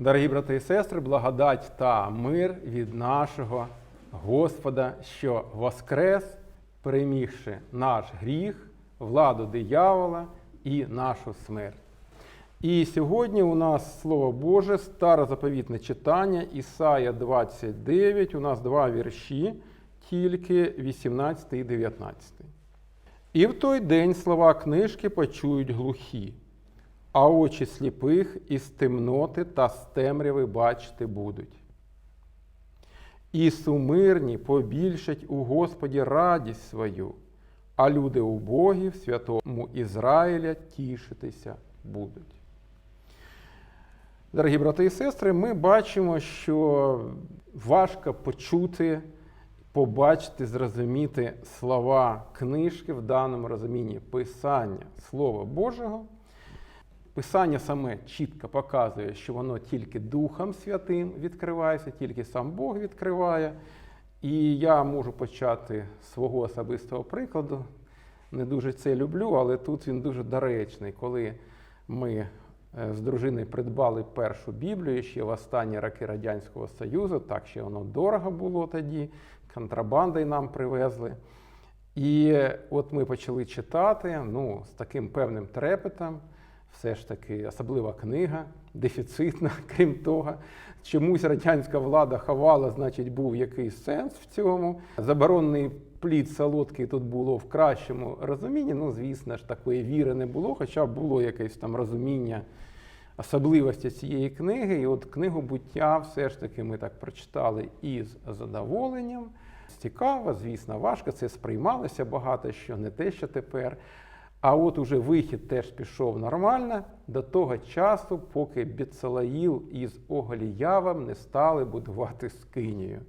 Дорогі брати і сестри, благодать та мир від нашого Господа, що воскрес, перемігши наш гріх, владу диявола і нашу смерть. І сьогодні у нас Слово Боже, старозаповітне читання, Ісая 29, у нас два вірші, тільки 18 і 19. І в той день слова книжки почують глухі, а очі сліпих із темноти та з темряви бачити будуть. І сумирні побільшать у Господі радість свою, а люди убогі в святому Ізраїля тішитися будуть. Дорогі брати і сестри, ми бачимо, що важко почути, побачити, зрозуміти слова книжки в даному розумінні Писання Слова Божого. Писання саме чітко показує, що воно тільки Духом Святим відкривається, тільки сам Бог відкриває. І я можу почати з свого особистого прикладу. Не дуже це люблю, але тут він дуже доречний. Коли ми е, з дружиною придбали першу Біблію ще в останні роки Радянського Союзу, так ще воно дорого було тоді, контрабандою нам привезли. І от ми почали читати ну, з таким певним трепетом все ж таки особлива книга, дефіцитна, крім того. Чомусь радянська влада ховала, значить, був якийсь сенс в цьому. Заборонений плід солодкий тут було в кращому розумінні. Ну, звісно ж, такої віри не було, хоча було якесь там розуміння особливості цієї книги. І от книгу буття все ж таки ми так прочитали із задоволенням. Цікаво, звісно, важко це сприймалося багато що, не те, що тепер. А от уже вихід теж пішов нормально до того часу, поки Біцалаїл із Оголіявом не стали будувати скинію.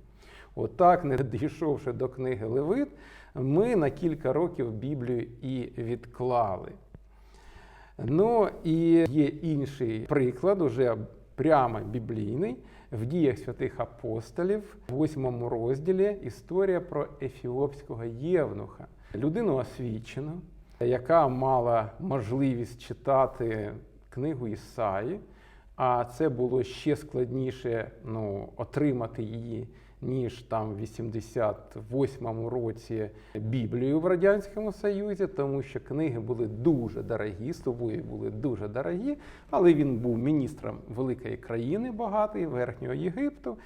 Отак, не дійшовши до книги Левит, ми на кілька років Біблію і відклали. Ну і є інший приклад, уже прямо біблійний, в діях святих апостолів, в восьмому розділі історія про ефіопського євнуха, людину освічену яка мала можливість читати книгу Ісаї, а це було ще складніше ну, отримати її, ніж там в 88-му році Біблію в Радянському Союзі, тому що книги були дуже дорогі, собою були дуже дорогі, але він був міністром великої країни, багатої, Верхнього Єгипту.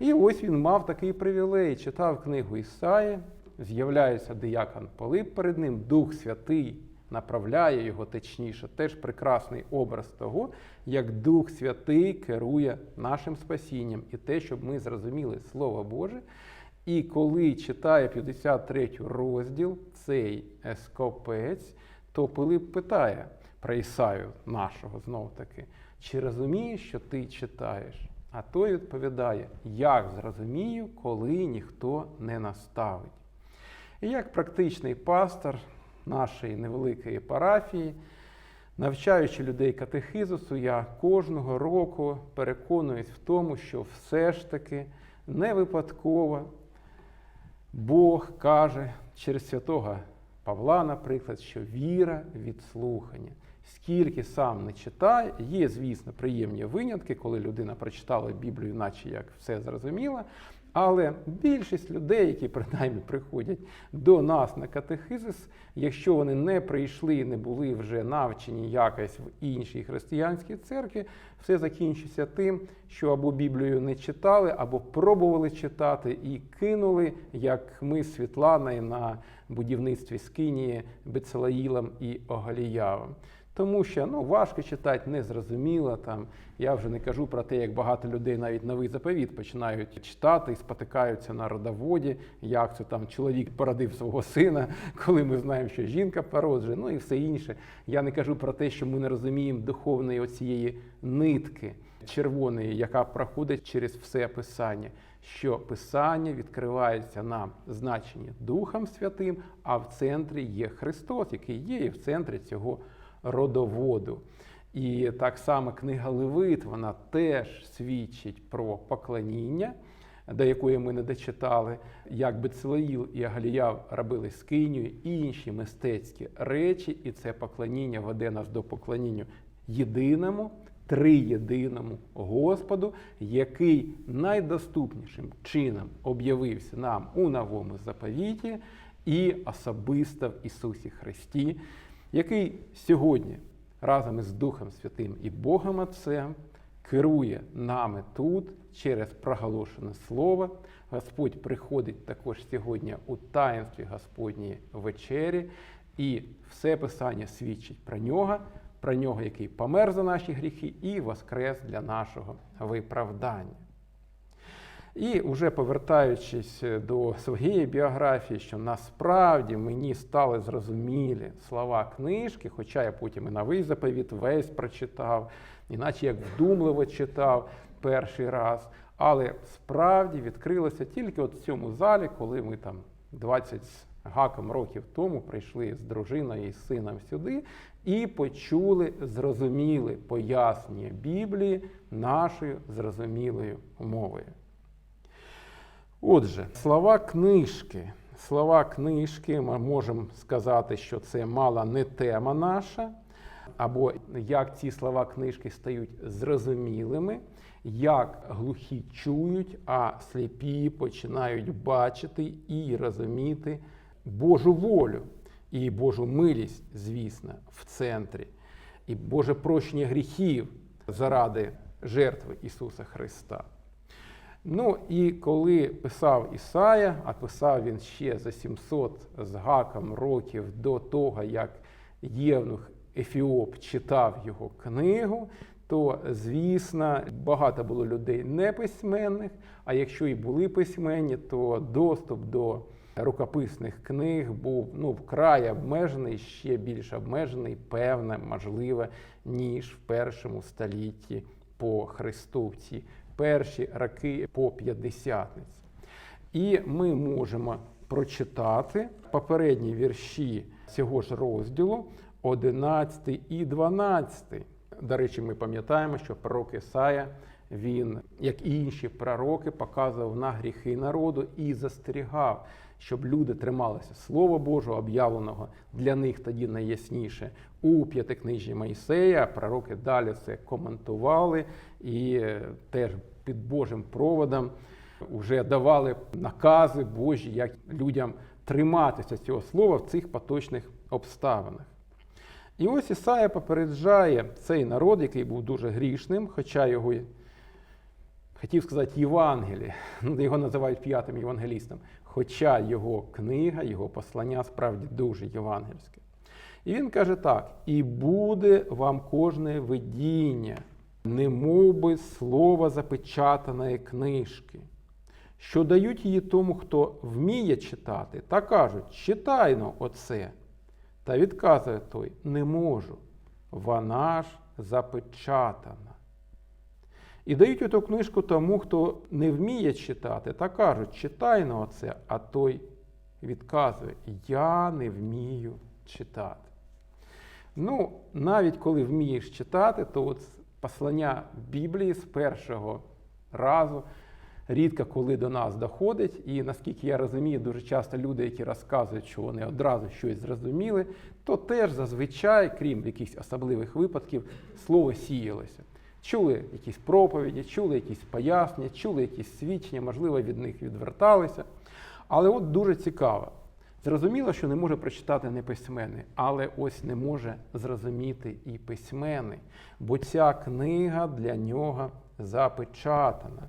І ось він мав такий привілей, читав книгу Ісаї, з'являється диякон Пилип перед ним, Дух Святий направляє його точніше, теж прекрасний образ того, як Дух Святий керує нашим спасінням і те, щоб ми зрозуміли Слово Боже. І коли читає 53 розділ цей ескопець, то Пилип питає про Ісаю нашого знов таки, чи розумієш, що ти читаєш? А той відповідає: як зрозумію, коли ніхто не наставить. І як практичний пастор нашої невеликої парафії, навчаючи людей катехизису, я кожного року переконуюсь в тому, що все ж таки не випадково Бог каже через святого Павла, наприклад, що віра від слухання. Скільки сам не читає, є, звісно, приємні винятки, коли людина прочитала Біблію, наче як все зрозуміла. Але більшість людей, які принаймні приходять до нас на катехизис, якщо вони не прийшли і не були вже навчені якось в іншій християнській церкві, все закінчиться тим, що або Біблію не читали, або пробували читати і кинули, як ми з Світланою на будівництві Скинії Бецалаїлом і Огаліявом. Тому що ну, важко читати, незрозуміло. Там. Я вже не кажу про те, як багато людей навіть новий заповіт починають читати і спотикаються на родоводі, як це там чоловік породив свого сина, коли ми знаємо, що жінка породжує, ну і все інше. Я не кажу про те, що ми не розуміємо духовної оцієї нитки червоної, яка проходить через все писання. Що писання відкривається нам значення Духом Святим, а в центрі є Христос, який є і в центрі цього родоводу. І так само книга Левит, вона теж свідчить про поклоніння, до якої ми не дочитали, як Бецлеїл і Агаліяв робили скиню і інші мистецькі речі, і це поклоніння веде нас до поклоніння єдиному, триєдиному Господу, який найдоступнішим чином об'явився нам у новому заповіті і особисто в Ісусі Христі, який сьогодні разом із Духом Святим і Богом Отцем керує нами тут через проголошене слово. Господь приходить також сьогодні у таїнстві Господньої вечері, і все Писання свідчить про нього, про нього, який помер за наші гріхи, і воскрес для нашого виправдання. І вже повертаючись до своєї біографії, що насправді мені стали зрозумілі слова книжки, хоча я потім і новий заповіт весь прочитав, іначе як вдумливо читав перший раз. Але справді відкрилося тільки от в цьому залі, коли ми там 20 з гаком років тому прийшли з дружиною і сином сюди і почули, зрозуміли пояснення Біблії нашою зрозумілою мовою. Отже, слова книжки. Слова книжки, ми можемо сказати, що це мала не тема наша, або як ці слова книжки стають зрозумілими, як глухі чують, а сліпі починають бачити і розуміти Божу волю і Божу милість, звісно, в центрі, і Боже прощення гріхів заради жертви Ісуса Христа. Ну і коли писав Ісая, а писав він ще за 700 з гаком років до того, як Євнух Ефіоп читав його книгу, то, звісно, багато було людей неписьменних, а якщо і були письменні, то доступ до рукописних книг був ну, вкрай обмежений, ще більш обмежений, певне, можливо, ніж в першому столітті по Христу ці перші роки по п'ятдесятниці. І ми можемо прочитати попередні вірші цього ж розділу, 11 і 12. До речі, ми пам'ятаємо, що пророк Ісая, він, як і інші пророки, показував на гріхи народу і застерігав, щоб люди трималися Слова Божого, об'явленого для них тоді найясніше у п'ятикнижі Моїсея. Пророки далі це коментували і е, теж під Божим проводом вже давали накази Божі, як людям триматися цього слова в цих поточних обставинах. І ось Ісая попереджає цей народ, який був дуже грішним, хоча його, хотів сказати, Євангеліє, ну, його називають п'ятим євангелістом, хоча його книга, його послання справді дуже євангельське. І він каже так: і буде вам кожне видіння, немов би слово запечатаної книжки, що дають її тому, хто вміє читати, та кажуть, читайно оце. Та відказує той, не можу, вона ж запечатана. І дають оту книжку тому, хто не вміє читати, та кажуть, читай на оце, а той відказує, я не вмію читати. Ну, навіть коли вмієш читати, то от послання Біблії з першого разу рідко коли до нас доходить. І наскільки я розумію, дуже часто люди, які розказують, що вони одразу щось зрозуміли, то теж зазвичай, крім якихось особливих випадків, слово сіялося. Чули якісь проповіді, чули якісь пояснення, чули якісь свідчення, можливо, від них відверталися. Але от дуже цікаво. Зрозуміло, що не може прочитати неписьменний, але ось не може зрозуміти і письменний, бо ця книга для нього запечатана.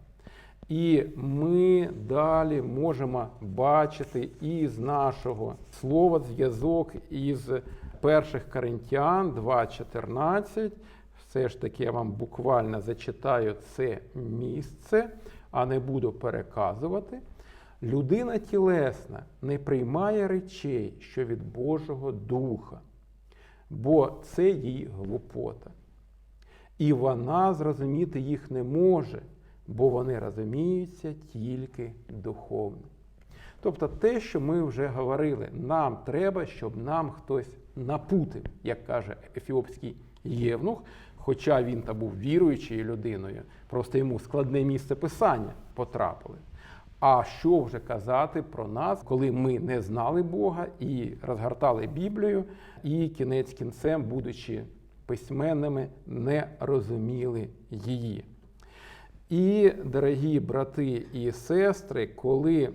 І ми далі можемо бачити із нашого слова зв'язок із перших Коринтян 2.14. Все ж таки я вам буквально зачитаю це місце, а не буду переказувати. Людина тілесна не приймає речей, що від Божого Духа, бо це їй глупота. І вона зрозуміти їх не може, бо вони розуміються тільки духовно. Тобто те, що ми вже говорили, нам треба, щоб нам хтось напутив, як каже ефіопський євнух, хоча він та був віруючою людиною, просто йому складне місце писання потрапили. А що вже казати про нас, коли ми не знали Бога і розгортали Біблію, і кінець кінцем, будучи письменними не розуміли її. І, дорогі брати і сестри, коли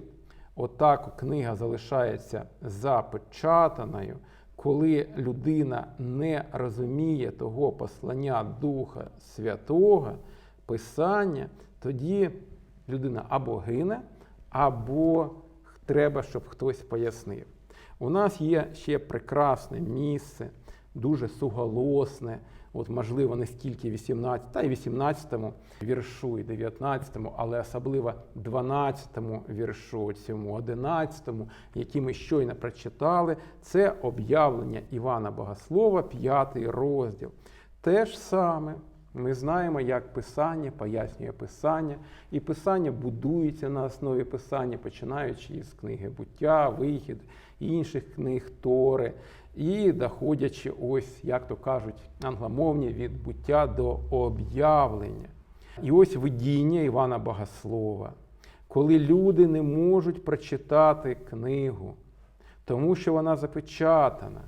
отак книга залишається запечатаною, коли людина не розуміє того послання Духа Святого, Писання, тоді людина або гине, або треба, щоб хтось пояснив. У нас є ще прекрасне місце, дуже суголосне, от можливо, не стільки 18, та й 18-му віршу, і 19-му, але особливо 12-му віршу, цьому 11-му, які ми щойно прочитали, це об'явлення Івана Богослова, 5 розділ. Те ж саме. Ми знаємо, як Писання пояснює Писання, і Писання будується на основі Писання, починаючи із книги буття, вихід, інших книг Тори, і доходячи, ось, як то кажуть, англомовні від буття до об'явлення. І ось видіння Івана Богослова, коли люди не можуть прочитати книгу, тому що вона запечатана.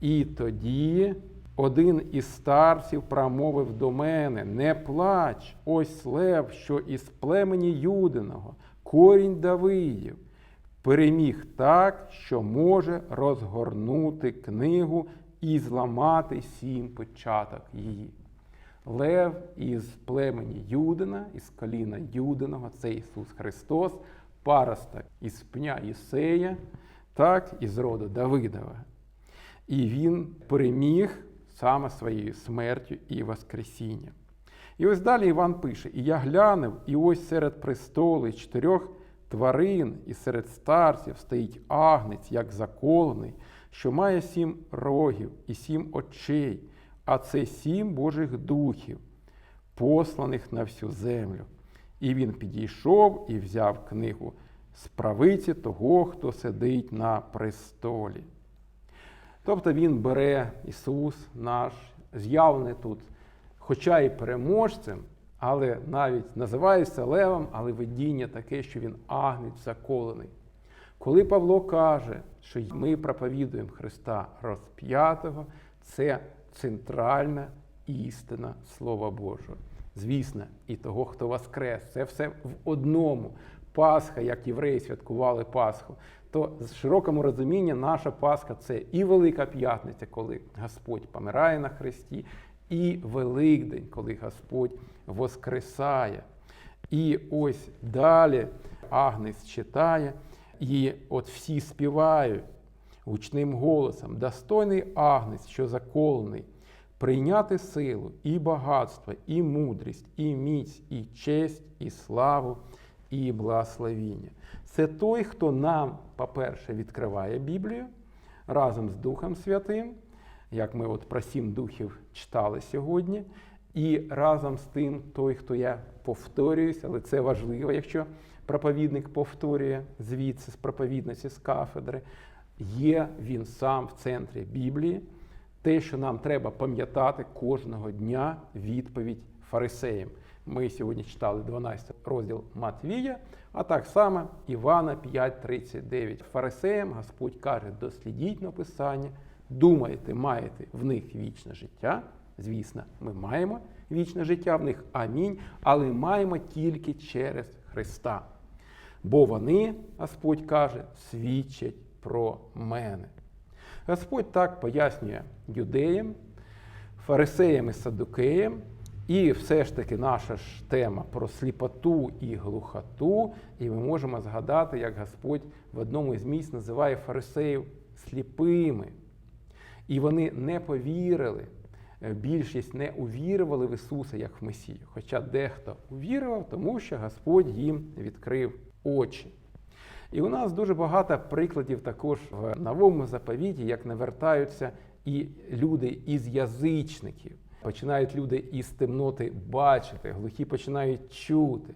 І тоді один із старців промовив до мене: Не плач, ось лев, що із племені Юдиного, корінь Давидів, переміг так, що може розгорнути книгу і зламати сім початок її. Лев із племені Юдина, із коліна Юдиного, це Ісус Христос, паросток із пня Ісея, так, із роду Давидова. І він переміг саме своєю смертю і Воскресінням. І ось далі Іван пише: І я глянув, і ось серед престоли чотирьох тварин, і серед старців стоїть агнець, як заколений, що має сім рогів і сім очей, а це сім Божих духів, посланих на всю землю. І він підійшов і взяв книгу з правиці того, хто сидить на престолі. Тобто Він бере Ісус наш, з'явлений тут, хоча і переможцем, але навіть називається Левом, але видіння таке, що він агнець заколений. Коли Павло каже, що ми проповідуємо Христа розп'ятого, це центральна істина Слова Божого. Звісно, і того, хто воскрес. Це все в одному. Пасха, як євреї святкували Пасху, то з широкому розумінні наша Пасха це і Велика П'ятниця, коли Господь помирає на хресті, і Великдень, коли Господь воскресає. І ось далі Агнець читає, і от всі співають гучним голосом: достойний Агнець, що заколений, прийняти силу, і багатство, і мудрість, і міць, і честь, і славу, і благословіння. Це той, хто нам, по-перше, відкриває Біблію разом з Духом Святим, як ми от про сім духів читали сьогодні. І разом з тим, той, хто я повторююсь, але це важливо, якщо проповідник повторює звідси з проповідниці з кафедри, є він сам в центрі Біблії. Те, що нам треба пам'ятати кожного дня відповідь фарисеям. Ми сьогодні читали 12 розділ Матвія, а так само Івана 5:39. Фарисеям Господь каже: дослідіть написання, думаєте, маєте в них вічне життя. Звісно, ми маємо вічне життя в них, амінь, але маємо тільки через Христа. Бо вони, Господь каже, свідчать про мене. Господь так пояснює юдеям, фарисеям і садукеям, і все ж таки наша ж тема про сліпоту і глухоту, і ми можемо згадати, як Господь в одному із місць називає фарисеїв сліпими. І вони не повірили, більшість не увірували в Ісуса як в Месію. Хоча дехто увірував, тому що Господь їм відкрив очі. І у нас дуже багато прикладів також в новому заповіті, як навертаються і люди із язичників. Починають люди із темноти бачити, глухі починають чути.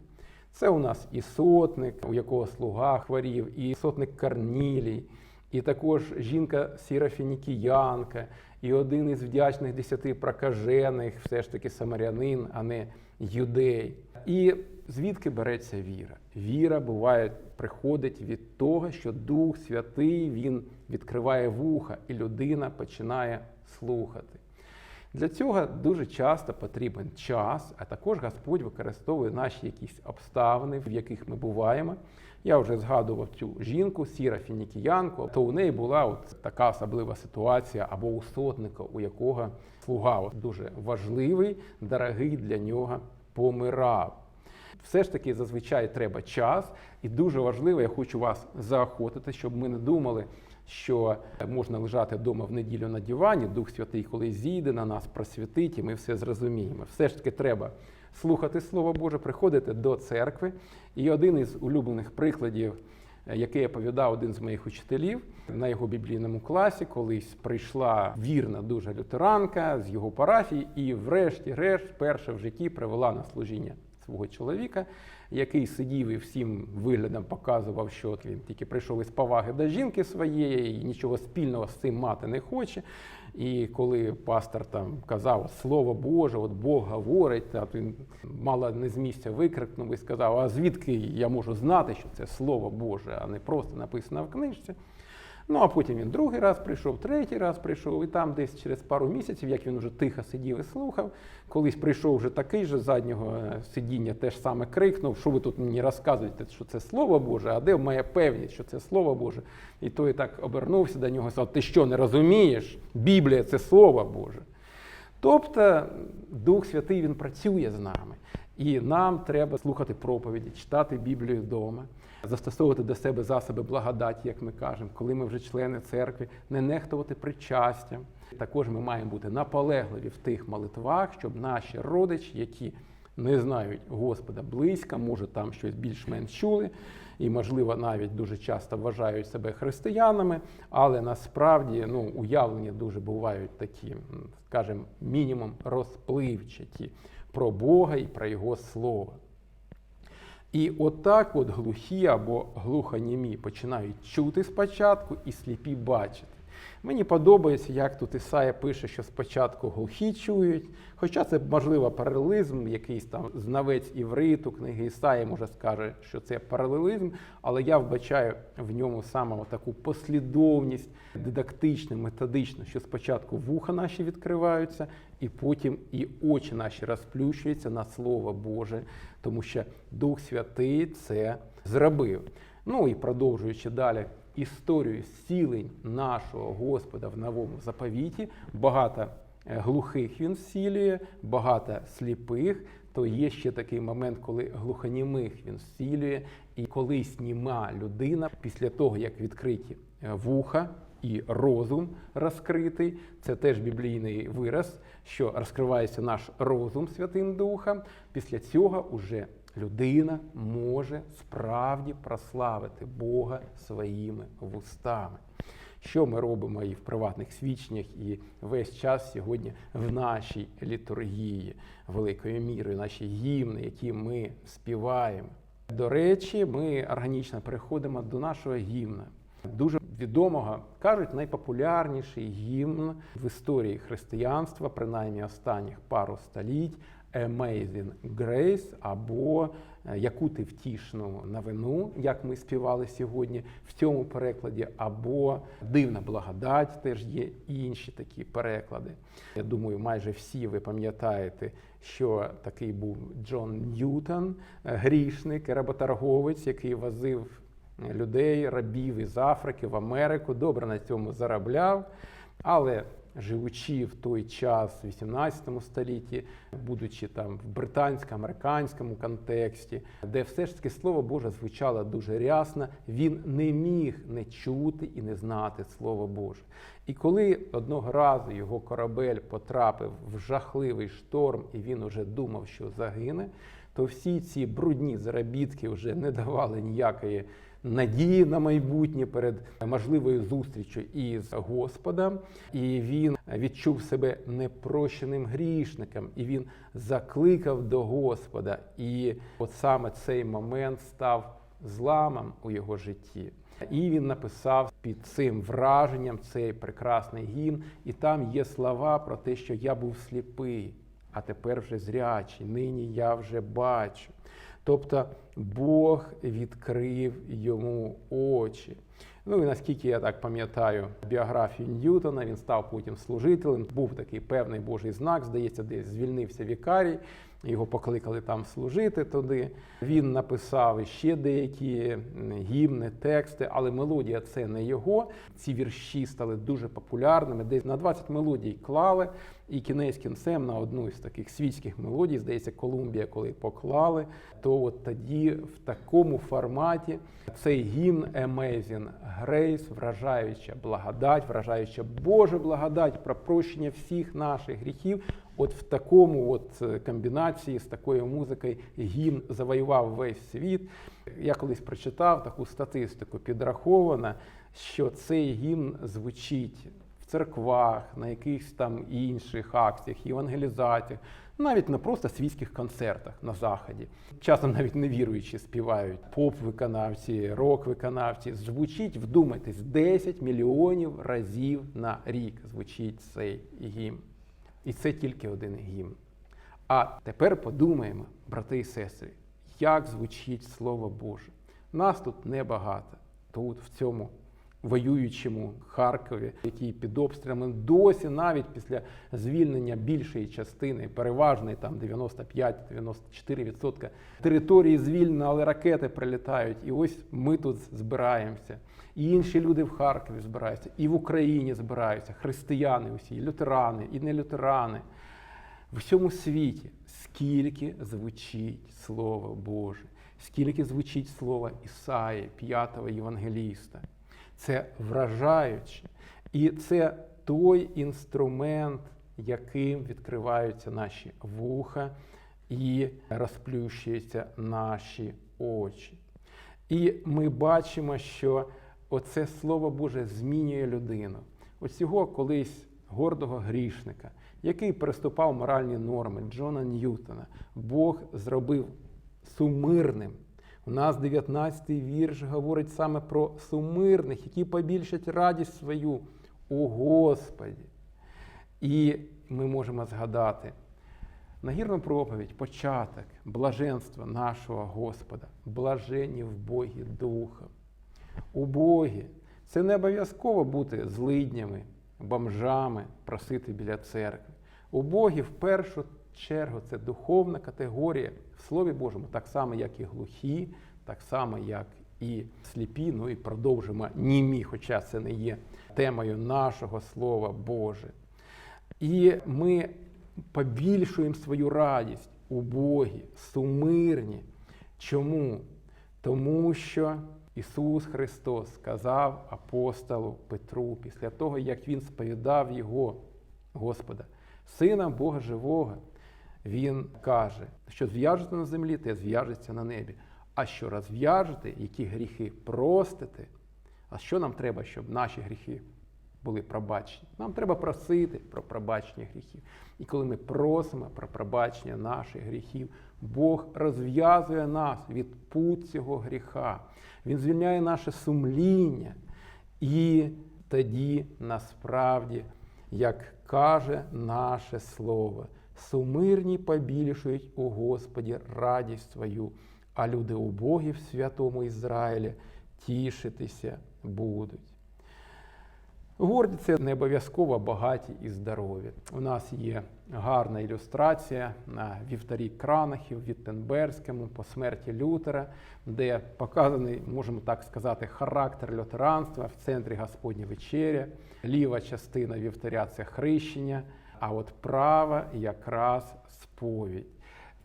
Це у нас і сотник, у якого слуга хворів, і сотник Карнілій, і також жінка Сірафінікіянка, і один із вдячних десяти прокажених, все ж таки самарянин, а не юдей. І звідки береться віра? Віра буває, приходить від того, що Дух Святий Він відкриває вуха, і людина починає слухати. Для цього дуже часто потрібен час, а також Господь використовує наші якісь обставини, в яких ми буваємо. Я вже згадував цю жінку, сіра фінікіянку, то у неї була от така особлива ситуація або у сотника, у якого слуга дуже важливий, дорогий для нього помирав. Все ж таки зазвичай треба час, і дуже важливо, я хочу вас заохотити, щоб ми не думали, що можна лежати вдома в неділю на дивані, Дух Святий, коли зійде на нас, просвітить, і ми все зрозуміємо. Все ж таки треба слухати Слово Боже, приходити до церкви. І один із улюблених прикладів, е, який оповідав один з моїх учителів на його біблійному класі, колись прийшла вірна дуже лютеранка з його парафії, і, врешті-решт, перше в житті привела на служіння свого чоловіка, який сидів і всім виглядом показував, що от він тільки прийшов із поваги до жінки своєї і нічого спільного з цим мати не хоче. І коли пастор там казав Слово Боже, от Бог говорить, та він мало не з місця викрикнув і сказав: А звідки я можу знати, що це Слово Боже, а не просто написано в книжці. Ну а потім він другий раз прийшов, третій раз прийшов, і там десь через пару місяців, як він вже тихо сидів і слухав, колись прийшов вже такий же заднього е, сидіння, теж саме крикнув, що ви тут мені розказуєте, що це Слово Боже, а де моя певність, що це Слово Боже? І той так обернувся до нього і сказав, ти що не розумієш? Біблія це Слово Боже. Тобто Дух Святий Він працює з нами. І нам треба слухати проповіді, читати Біблію вдома, застосовувати до себе засоби благодаті, як ми кажемо, коли ми вже члени церкви, не нехтувати причастям. Також ми маємо бути наполегливі в тих молитвах, щоб наші родичі, які не знають Господа близько, може там щось більш-менш чули, і, можливо, навіть дуже часто вважають себе християнами, але насправді ну, уявлення дуже бувають такі, скажімо, мінімум розпливчаті про Бога і про Його Слово. І отак от глухі або глухонімі починають чути спочатку і сліпі бачити. Мені подобається, як тут Ісая пише, що спочатку глухі чують, хоча це, можливо, паралелізм, якийсь там знавець івриту, книги Ісаї, може скаже, що це паралелізм, але я вбачаю в ньому саме таку послідовність дидактичну, методичну, що спочатку вуха наші відкриваються, і потім і очі наші розплющуються на Слово Боже, тому що Дух Святий це зробив. Ну і продовжуючи далі історію зцілень нашого Господа в новому заповіті, багато е, глухих він зцілює, багато сліпих. То є ще такий момент, коли глухонімих він зцілює, і колись німа людина після того, як відкриті е, вуха і розум розкритий, це теж біблійний вираз, що розкривається наш розум Святим Духом. Після цього уже людина може справді прославити Бога своїми вустами. Що ми робимо і в приватних свідченнях, і весь час сьогодні в нашій літургії, великою мірою, наші гімни, які ми співаємо. До речі, ми органічно переходимо до нашого гімна. Дуже відомого, кажуть, найпопулярніший гімн в історії християнства, принаймні останніх пару століть. Amazing Grace або е, яку ти втішну новину, як ми співали сьогодні в цьому перекладі, або Дивна благодать, теж є інші такі переклади. Я думаю, майже всі ви пам'ятаєте, що такий був Джон Ньютон, е, грішник, работорговець, який возив людей, рабів із Африки в Америку, добре на цьому заробляв, але живучи в той час, в 18 столітті, будучи там в британсько-американському контексті, де все ж таки слово Боже звучало дуже рясно, він не міг не чути і не знати Слово Боже. І коли одного разу його корабель потрапив в жахливий шторм, і він уже думав, що загине, то всі ці брудні заробітки вже не давали ніякої надії на майбутнє перед можливою зустрічю із Господом, і він відчув себе непрощеним грішником, і він закликав до Господа. І от саме цей момент став зламом у його житті. І він написав під цим враженням цей прекрасний гімн, і там є слова про те, що я був сліпий, а тепер вже зрячий, нині я вже бачу. Тобто Бог відкрив йому очі. Ну і наскільки я так пам'ятаю біографію Ньютона, він став потім служителем. Був такий певний Божий знак, здається, десь звільнився вікарій. Його покликали там служити туди. Він написав ще деякі гімни, тексти, але мелодія це не його. Ці вірші стали дуже популярними. Десь на 20 мелодій клали, і кінець кінцем на одну із таких світських мелодій, здається, Колумбія, коли поклали, то от тоді в такому форматі цей гімн Amazing Grace, вражаюча благодать, вражаюча Божа благодать про прощення всіх наших гріхів. От в такому от е, комбінації з такою музикою гімн завоював весь світ. Я колись прочитав таку статистику, підрахована, що цей гімн звучить в церквах, на якихось там інших акціях, євангелізаціях, навіть на просто світських концертах на заході. Часом навіть невіруючі співають поп-виконавці, рок-виконавці. Звучить, вдумайтесь, 10 мільйонів разів на рік звучить цей гімн. І це тільки один гімн. А тепер подумаємо, брати і сестри, як звучить Слово Боже. Нас тут небагато. Тут, в цьому воюючому Харкові, який під обстрілами досі, навіть після звільнення більшої частини, переважної там 95-94% території звільнено, але ракети прилітають. І ось ми тут збираємося. І інші люди в Харкові збираються, і в Україні збираються, християни усі, лютерани, і не лютерани. В всьому світі скільки звучить Слово Боже, скільки звучить слово Ісаї, п'ятого євангеліста. Це вражаюче. І це той інструмент, яким відкриваються наші вуха і розплющуються наші очі. І ми бачимо, що оце Слово Боже змінює людину. Ось цього колись гордого грішника, який переступав моральні норми Джона Ньютона, Бог зробив сумирним. У нас 19-й вірш говорить саме про сумирних, які побільшать радість свою у Господі. І ми можемо згадати нагірну проповідь, початок блаженства нашого Господа, блажені в Богі Духом. У Богі це не обов'язково бути злиднями, бомжами, просити біля церкви. У Богі в першу чергу це духовна категорія в Слові Божому, так само, як і глухі, так само, як і сліпі, ну і продовжимо німі, хоча це не є темою нашого Слова Боже. І ми побільшуємо свою радість у Богі, сумирні. Чому? Тому що Ісус Христос сказав апостолу Петру після того, як Він сповідав Його, Господа, Сина Бога Живого, Він каже, що зв'яжете на землі, те зв'яжеться на небі. А що розв'яжете, які гріхи простите, а що нам треба, щоб наші гріхи були пробачені? Нам треба просити про пробачення гріхів. І коли ми просимо про пробачення наших гріхів, Бог розв'язує нас від пут цього гріха. Він звільняє наше сумління. І тоді насправді, як каже наше слово, сумирні побільшують у Господі радість свою, а люди убогі в святому Ізраїлі тішитися будуть. Горді це не обов'язково багаті і здорові. У нас є гарна ілюстрація на вівтарі Кранахів, Віттенберзькому по смерті Лютера, де показаний, можемо так сказати, характер лютеранства в центрі Господня вечеря. Ліва частина вівтаря це хрещення, а от права якраз сповідь.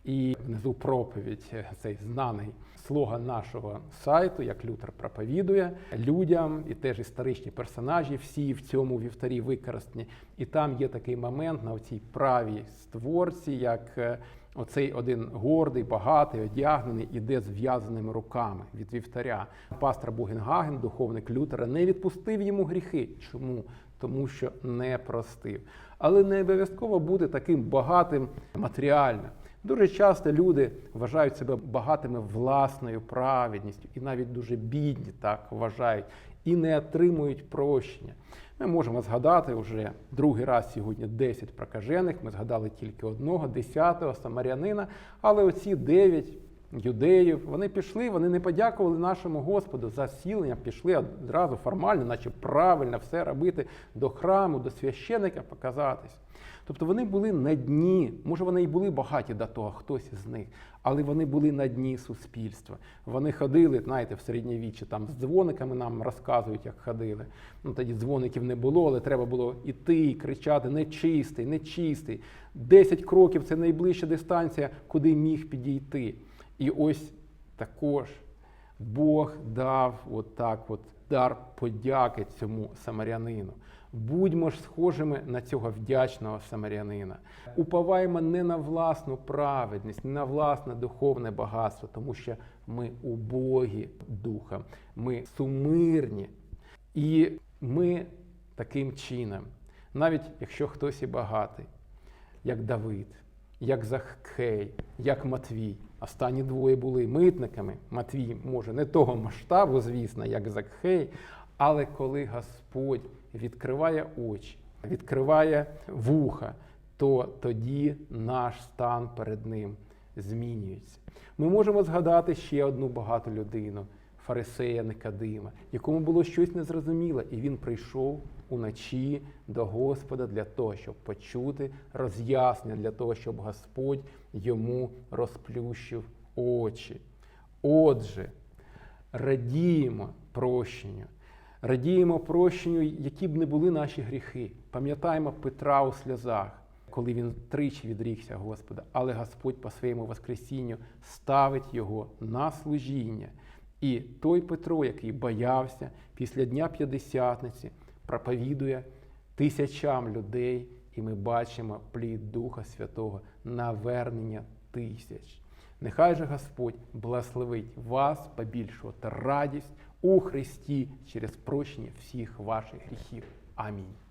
І внизу проповідь, цей знаний слоган нашого сайту, як Лютер проповідує людям, і теж історичні персонажі, всі в цьому вівтарі використані. І там є такий момент на цій правій створці, як е, оцей один гордий, багатий, одягнений, іде зв'язаними руками від вівтаря. Пастор Бугенгаген, духовник Лютера, не відпустив йому гріхи. Чому? Тому що не простив. Але не обов'язково бути таким багатим матеріально. Дуже часто люди вважають себе багатими власною праведністю, і навіть дуже бідні так вважають, і не отримують прощення. Ми можемо згадати вже другий раз сьогодні 10 прокажених. Ми згадали тільки одного, 10-го самарянина, але оці 9 юдеїв. Вони пішли, вони не подякували нашому Господу за зцілення, пішли одразу формально, наче правильно все робити до храму, до священика показатись. Тобто вони були на дні, може вони і були багаті до того, хтось із них, але вони були на дні суспільства. Вони ходили, знаєте, в середньовіччі там з дзвониками нам розказують, як ходили. Ну тоді дзвоників не було, але треба було іти, і кричати нечистий, нечистий. Десять кроків це найближча дистанція, куди міг підійти. І ось також Бог дав от от дар подяки цьому самарянину. Будьмо ж схожими на цього вдячного самарянина. Уповаємо не на власну праведність, не на власне духовне багатство, тому що ми убогі духом, ми сумирні. І ми таким чином, навіть якщо хтось і багатий, як Давид, як Захкей, як Матвій. Останні двоє були митниками. Матвій може не того масштабу, звісно, як Закхей, але коли Господь відкриває очі, відкриває вуха, то тоді наш стан перед ним змінюється. Ми можемо згадати ще одну багату людину, фарисея Никодима, якому було щось незрозуміле, і він прийшов уночі до Господа для того, щоб почути роз'яснення, для того, щоб Господь йому розплющив очі. Отже, радіємо прощенню, радіємо прощенню, які б не були наші гріхи. Пам'ятаємо Петра у сльозах, коли він тричі відрікся Господа, але Господь по своєму Воскресінню ставить його на служіння. І той Петро, який боявся після Дня П'ятдесятниці, проповідує тисячам людей, і ми бачимо плід Духа Святого навернення тисяч. Нехай же Господь благословить вас побільшувати радість у Христі через прощення всіх ваших гріхів. Амінь.